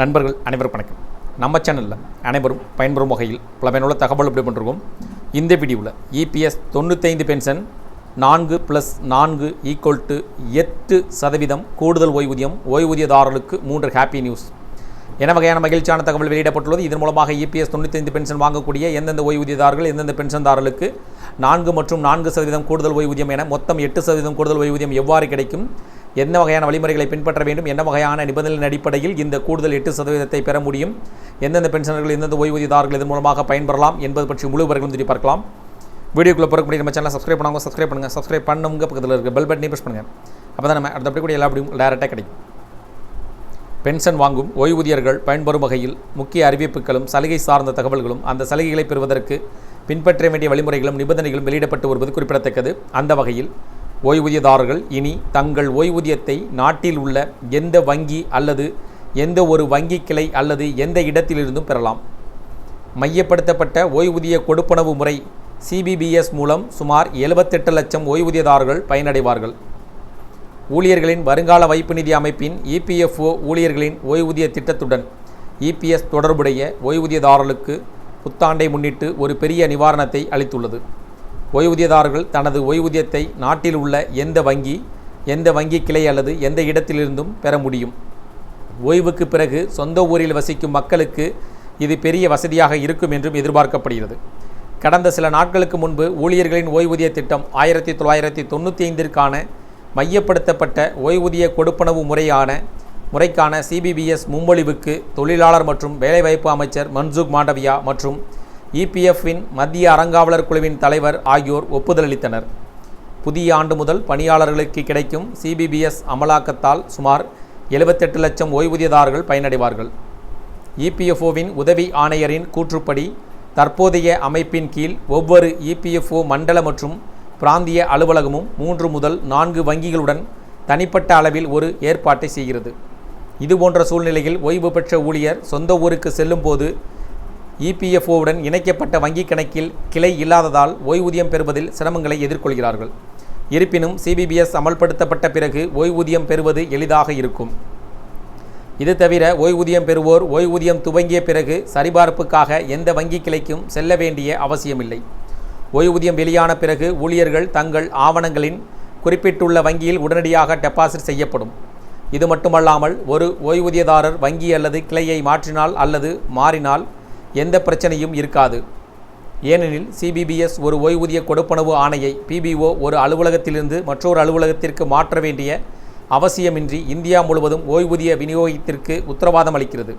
நண்பர்கள் அனைவரும் வணக்கம். நம்ம சேனலில் அனைவரும் பயன்பெறும் வகையில் பல பயனுள்ள தகவல் இப்படி பண்ணிருக்கோம். இந்த வீடியோவில் இபிஎஸ் தொண்ணூத்தைந்து பென்ஷன் நான்கு ப்ளஸ் நான்கு ஈக்குவல் டு எட்டு சதவீதம் கூடுதல் ஓய்வூதியம் ஓய்வூதியதாரர்களுக்கு மூன்று ஹாப்பி நியூஸ் என்ன வகையான மகிழ்ச்சியான தகவல் வெளியிடப்பட்டுள்ளது. இதன் மூலமாக இபிஎஸ் தொண்ணூத்தைந்து பென்ஷன் வாங்கக்கூடிய எந்தெந்த ஓய்வூதியதாரர்கள் எந்தெந்த பென்ஷன்தாரர்களுக்கு நான்கு மற்றும் நான்கு சதவீதம் கூடுதல் ஓய்வூதியம் என மொத்தம் எட்டு சதவீதம் கூடுதல் ஓய்வூதியம் எவ்வாறு கிடைக்கும்? என்ன வகையான வழிமுறைகளை பின்பற்ற வேண்டும்? என்ன வகையான நிபந்தனைகளின் அடிப்படையில் இந்த கூடுதல் எட்டு சதவீதத்தை பெற முடியும்? எந்தெந்த பென்ஷனர்கள் எந்தெந்த ஓய்வூதியதாரர்கள் இதன் மூலமாக பயன்பெறலாம் என்பது பற்றி முழு விவரங்களும் திரும்பி பார்க்கலாம். வீடியோக்குள்ளே போகிற நம்ம சேனலை சப்ஸ்கிரைப் பண்ணுவாங்க சப்ஸ்கிரைப் பண்ணுங்கள் சப்ஸ்கிரைப் பண்ணுங்க பக்கத்தில் இருக்க பெல் பட்டனை ப்ரெஸ் பண்ணுங்கள் அப்போ தான் நம்ம அடுத்தபடி கூட எல்லா அப்படியும் டேரெக்டாக கிடைக்கும். பென்ஷன் வாங்கும் ஓய்வூதியர்கள் பயன்பெறும் வகையில் முக்கிய அறிவிப்புகளும் சலுகை சார்ந்த தகவல்களும் அந்த சலுகைகளை பெறுவதற்கு பின்பற்ற வேண்டிய வழிமுறைகளும் நிபந்தனைகளும் வெளியிடப்பட்டு வருவது குறிப்பிடத்தக்கது. அந்த வகையில் ஓய்வூதியதாரர்கள் இனி தங்கள் ஓய்வூதியத்தை நாட்டில் உள்ள எந்த வங்கி அல்லது எந்த ஒரு வங்கி கிளை அல்லது எந்த இடத்திலிருந்தும் பெறலாம். மையப்படுத்தப்பட்ட ஓய்வூதிய கொடுப்பனவு முறை சிபிபிஎஸ் மூலம் சுமார் எழுபத்தெட்டு லட்சம் ஓய்வூதியதாரர்கள் பயனடைவார்கள். ஊழியர்களின் வருங்கால வைப்பு நிதி அமைப்பின் இபிஎஃப்ஓ ஊழியர்களின் ஓய்வூதிய திட்டத்துடன் இபிஎஸ் தொடர்புடைய ஓய்வூதியதாரர்களுக்கு புத்தாண்டை முன்னிட்டு ஒரு பெரிய நிவாரணத்தை அளித்துள்ளது. ஓய்வூதியதாரர்கள் தனது ஓய்வூதியத்தை நாட்டில் உள்ள எந்த வங்கி எந்த வங்கி கிளை அல்லது எந்த இடத்திலிருந்தும் பெற முடியும். ஓய்வுக்கு பிறகு சொந்த ஊரில் வசிக்கும் மக்களுக்கு இது பெரிய வசதியாக இருக்கும் என்றும் எதிர்பார்க்கப்படுகிறது. கடந்த சில நாட்களுக்கு முன்பு ஊழியர்களின் ஓய்வூதிய திட்டம் ஆயிரத்தி தொள்ளாயிரத்தி தொண்ணூற்றி ஐந்திற்கான மையப்படுத்தப்பட்ட ஓய்வூதிய கொடுப்பனவு முறையான முறைக்கான சிபிபிஎஸ் முன்மொழிவுக்கு தொழிலாளர் மற்றும் வேலைவாய்ப்பு அமைச்சர் மன்சுக் மாண்டவியா மற்றும் இபிஎஃப்பின் மத்திய அறங்காவலர் குழுவின் தலைவர் ஆகியோர் ஒப்புதல் அளித்தனர் புதிய ஆண்டு முதல் பணியாளர்களுக்கு கிடைக்கும் சிபிபிஎஸ் அமலாக்கத்தால் சுமார் எழுபத்தெட்டு லட்சம் ஓய்வூதியதாரர்கள் பயனடைவார்கள். இபிஎஃப்ஓவின் உதவி ஆணையரின் கூற்றுப்படி தற்போதைய அமைப்பின் கீழ் ஒவ்வொரு இபிஎஃப்ஓ மண்டல மற்றும் பிராந்திய அலுவலகமும் மூன்று முதல் நான்கு வங்கிகளுடன் தனிப்பட்ட அளவில் ஒரு ஏற்பாட்டை செய்கிறது. இதுபோன்ற சூழ்நிலையில் ஓய்வு பெற்ற ஊழியர் சொந்த ஊருக்கு செல்லும்போது இபிஎஃப்ஓவுடன் இணைக்கப்பட்ட வங்கிக் கணக்கில் கிளை இல்லாததால் ஓய்வூதியம் பெறுவதில் சிரமங்களை எதிர்கொள்கிறார்கள். இருப்பினும் சிபிபிஎஸ் அமல்படுத்தப்பட்ட பிறகு ஓய்வூதியம் பெறுவது எளிதாக இருக்கும். இது தவிர ஓய்வூதியம் பெறுவோர் ஓய்வூதியம் துவங்கிய பிறகு சரிபார்ப்புக்காக எந்த வங்கி கிளைக்கும் செல்ல வேண்டிய அவசியமில்லை. ஓய்வூதியம் வெளியான பிறகு ஊழியர்கள் தங்கள் ஆவணங்களின் குறிப்பிட்டுள்ள வங்கியில் உடனடியாக டெபாசிட் செய்யப்படும். இது மட்டுமல்லாமல் ஒரு ஓய்வூதியதாரர் வங்கி அல்லது கிளையை மாற்றினால் அல்லது மாறினால் எந்த பிரச்சனையும் இருக்காது. ஏனெனில் சிபிபிஎஸ் ஒரு ஓய்வூதிய கொடுப்பனவு ஆணையை பிபிஓ ஒரு அலுவலகத்திலிருந்து மற்றொரு அலுவலகத்திற்கு மாற்ற வேண்டிய அவசியமின்றி இந்தியா முழுவதும் ஓய்வூதிய விநியோகத்திற்கு உத்தரவாதம் அளிக்கிறது.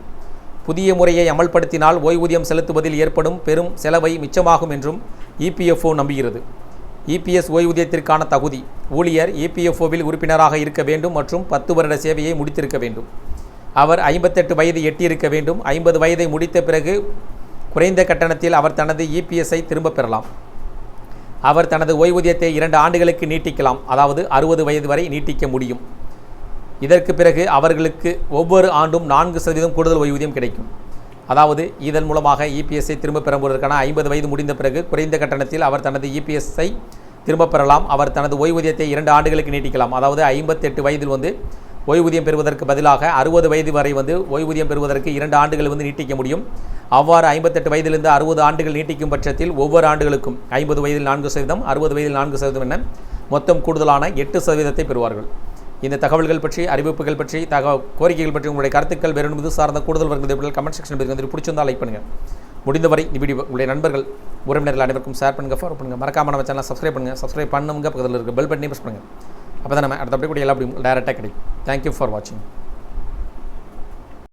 புதிய முறையை அமல்படுத்தினால் ஓய்வூதியம் செலுத்துவதில் ஏற்படும் பெரும் செலவை மிச்சமாகும் என்றும் இபிஎஃப்ஓ நம்புகிறது. இபிஎஸ் ஓய்வூதியத்திற்கான தகுதி ஊழியர் இபிஎஃப்ஓவில் உறுப்பினராக இருக்க வேண்டும் மற்றும் பத்து வருட சேவையை முடித்திருக்க வேண்டும். அவர் ஐம்பத்தெட்டு வயது எட்டியிருக்க வேண்டும். ஐம்பது வயதை முடித்த பிறகு குறைந்த கட்டணத்தில் அவர் தனது இபிஎஸ்ஐ திரும்பப் பெறலாம். அவர் தனது ஓய்வூதியத்தை இரண்டு ஆண்டுகளுக்கு நீட்டிக்கலாம். அதாவது அறுபது வயது வரை நீட்டிக்க முடியும். இதற்கு பிறகு அவர்களுக்கு ஒவ்வொரு ஆண்டும் நான்கு சதவீதம் கூடுதல் ஓய்வூதியம் கிடைக்கும். அதாவது இதன் மூலமாக இபிஎஸ்ஐ திரும்பப் பெறுவதற்கான ஐம்பது வயது முடிந்த பிறகு குறைந்த கட்டணத்தில் அவர் தனது இபிஎஸ்ஐ திரும்பப் பெறலாம். அவர் தனது ஓய்வூதியத்தை இரண்டு ஆண்டுகளுக்கு நீட்டிக்கலாம். அதாவது ஐம்பத்தெட்டு வயதில் வந்து ஓய்வூதியம் பெறுவதற்கு பதிலாக அறுபது வயது வரை வந்து ஓய்வூதியம் பெறுவதற்கு இரண்டு ஆண்டுகள் வந்து நீட்டிக்க முடியும். அவ்வாறு ஐம்பத்தெட்டு வயதிலிருந்து அறுபது ஆண்டுகள் நீட்டிக்கும் பட்சத்தில் ஒவ்வொரு ஆண்டுகளுக்கும் ஐம்பது வயதில் நான்கு சதவீதம் அறுபது வயதில் நான்கு சதவீதம் என மொத்தம் கூடுதலான எட்டு சதவீதத்தை பெறுவார்கள். இந்த தகவல்கள் பற்றி அறிவிப்புகள் பற்றி தக கோரிக்கைகள் பற்றி உங்களுடைய கருத்துக்கள் வேறு என்பது சார்ந்த கூடுதல் வருகிறது கமெண்ட் செக்ஷன் வந்து பிடிச்சிருந்தால் லைக் பண்ணுங்கள் முடிந்தவரை இந்த வீடியோ உங்களுடைய நண்பர்கள் உறவினர்கள் அனைவருக்கும் ஷேர் பண்ணுங்கள் ஃபாலோ பண்ணுங்கள் மறக்காம நம்ம சேனல் சப்ஸ்கிரைப் பண்ணுங்கள் சப்ஸ்கிரைப் பண்ணுங்க பக்கத்தில் இருக்க பெல் பட்டனே ப்ரெஸ் பண்ணுங்கள் அப்போ தான் நம்ம அடுத்த கூட எல்லா அப்படியும் டேரெக்டாக கிடைக்கும். தேங்க்யூ ஃபார் வாட்சிங்